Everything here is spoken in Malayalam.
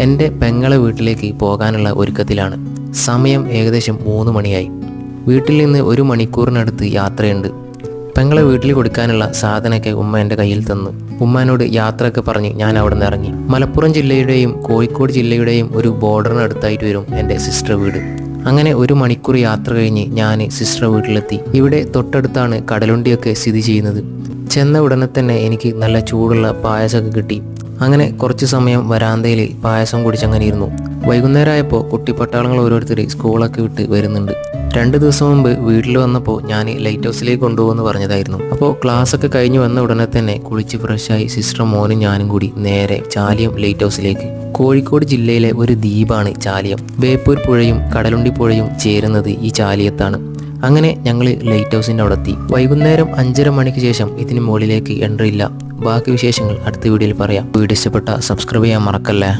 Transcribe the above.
എന്റെ പെങ്ങളെ വീട്ടിലേക്ക് പോകാനുള്ള ഒരുക്കത്തിലാണ്. സമയം ഏകദേശം മൂന്ന് മണിയായി. വീട്ടിൽ നിന്ന് ഒരു മണിക്കൂറിനടുത്ത് യാത്രയുണ്ട്. പെങ്ങളെ വീട്ടിൽ കൊടുക്കാനുള്ള സാധനമൊക്കെ ഉമ്മ എന്റെ കയ്യിൽ തന്നു. ഉമ്മാനോട് യാത്രയൊക്കെ പറഞ്ഞ് ഞാൻ അവിടെ നിന്ന് ഇറങ്ങി. മലപ്പുറം ജില്ലയുടെയും കോഴിക്കോട് ജില്ലയുടെയും ഒരു ബോർഡറിനടുത്തായിട്ട് വരും എന്റെ സിസ്റ്റർ വീട്. അങ്ങനെ ഒരു മണിക്കൂർ യാത്ര കഴിഞ്ഞ് ഞാൻ സിസ്റ്റർ വീട്ടിലെത്തി. ഇവിടെ തൊട്ടടുത്താണ് കടലുണ്ടിയൊക്കെ സ്ഥിതി ചെയ്യുന്നത്. ചെന്ന ഉടനെ തന്നെ എനിക്ക് നല്ല ചൂടുള്ള പായസമൊക്കെ കിട്ടി. അങ്ങനെ കുറച്ച് സമയം വരാന്തയിൽ പായസം കുടിച്ചങ്ങനെ ഇരുന്നു. വൈകുന്നേരമായപ്പോൾ കുട്ടിപ്പട്ടാളങ്ങൾ ഓരോരുത്തർ സ്കൂളൊക്കെ വിട്ട് വരുന്നുണ്ട്. രണ്ട് ദിവസം മുമ്പ് വീട്ടിൽ വന്നപ്പോൾ ഞാൻ ലൈറ്റ് ഹൗസിലേക്ക് കൊണ്ടുപോകുമെന്ന് പറഞ്ഞതായിരുന്നു. അപ്പോൾ ക്ലാസ് ഒക്കെ കഴിഞ്ഞ് വന്ന ഉടനെ തന്നെ കുളിച്ച് ഫ്രഷായി സിസ്റ്റർ മോനും ഞാനും കൂടി നേരെ ചാലിയം ലൈറ്റ് ഹൗസിലേക്ക്. കോഴിക്കോട് ജില്ലയിലെ ഒരു ദ്വീപാണ് ചാലിയം. വേപ്പൂർ പുഴയും കടലുണ്ടി പുഴയും ചേരുന്നത് ഈ ചാലിയത്താണ്. അങ്ങനെ ഞങ്ങൾ ലൈറ്റ് ഹൗസിന്റെ അവിടെ എത്തി വൈകുന്നേരം അഞ്ചര മണിക്ക് ശേഷം ഇതിന് മുകളിലേക്ക് എൻട്രി ഇല്ല. ബാക്കി വിശേഷങ്ങൾ അടുത്ത വീഡിയോയിൽ പറയാം. വീഡിയോ ഇഷ്ടപ്പെട്ട സബ്സ്ക്രൈബ് ചെയ്യാൻ മറക്കല്ലേ?